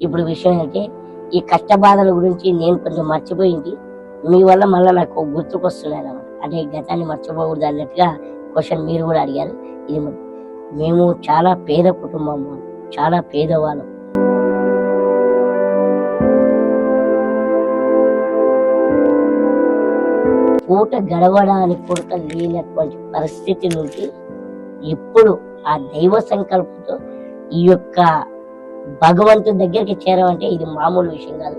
ఇప్పుడు విషయం ఏంటంటే ఈ కష్ట బాధల గురించి నేను కొంచెం మర్చిపోయింది. మీ వల్ల మళ్ళీ నాకు గుర్తుకొస్తున్నాయి అంటే ఈ గతాన్ని మర్చిపోకూడదు అన్నట్టుగా క్వశ్చన్ మీరు కూడా అడిగారు. ఇది మేము చాలా పేద కుటుంబం చాలా పేదవాళ్ళం. పూట గడవడానికి కూడా లేనటువంటి పరిస్థితి నుంచి ఇప్పుడు ఆ దైవ సంకల్పంతో ఈ యొక్క భగవంతుడి దగ్గరికి చేరమంటే ఇది మామూలు విషయం కాదు.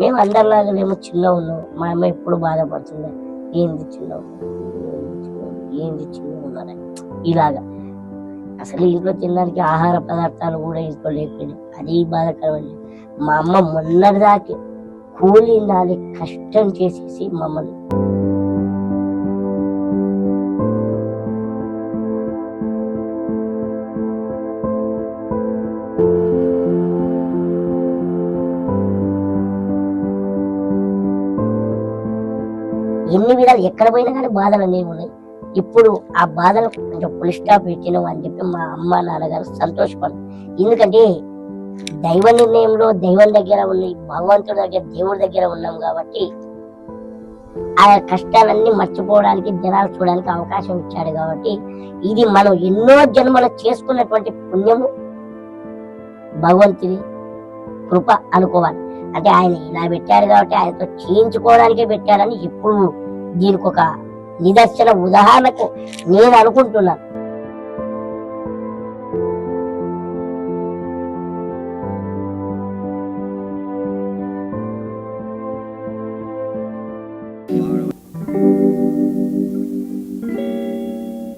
మేము అందరిలాగా మేము చిన్న ఉన్నాం. మా అమ్మ ఎప్పుడు బాధపడుతుంది. ఏంది చిన్న ఏంది చిన్న ఉన్నారని ఇలాగా. అసలు ఇంట్లో తినడానికి ఆహార పదార్థాలు కూడా ఇంట్లో లేకపోయినాయి. అది బాధకరమండి మా అమ్మ మొన్నటిదాకే కూలి నాలి కష్టం చేసేసి మమ్మల్ని ఎన్ని విధాలు ఎక్కడ పోయినా కానీ బాధలు అనేవి ఉన్నాయి. ఇప్పుడు ఆ బాధలు కొంచెం ఫుల్ స్టాప్ పెట్టినాం అని చెప్పి మా అమ్మ నాన్నగారు సంతోషపడు ఎందుకంటే దైవ నిర్ణయంలో దైవం దగ్గర ఉన్నాయి భగవంతుడి దగ్గర దేవుడి దగ్గర ఉన్నాం కాబట్టి ఆ కష్టాలన్నీ మర్చిపోవడానికి జనాలు చూడడానికి అవకాశం ఇచ్చాడు కాబట్టి ఇది మనం ఎన్నో జన్మలు చేసుకున్నటువంటి పుణ్యము. భగవంతుని కృప అనుకోవాలి. అంటే ఆయన ఇలా పెట్టారు కాబట్టి ఆయనతో చేయించుకోవడానికే పెట్టారని ఇప్పుడు దీనికి ఒక నిదర్శన ఉదాహరణకు నేను అనుకుంటున్నాను.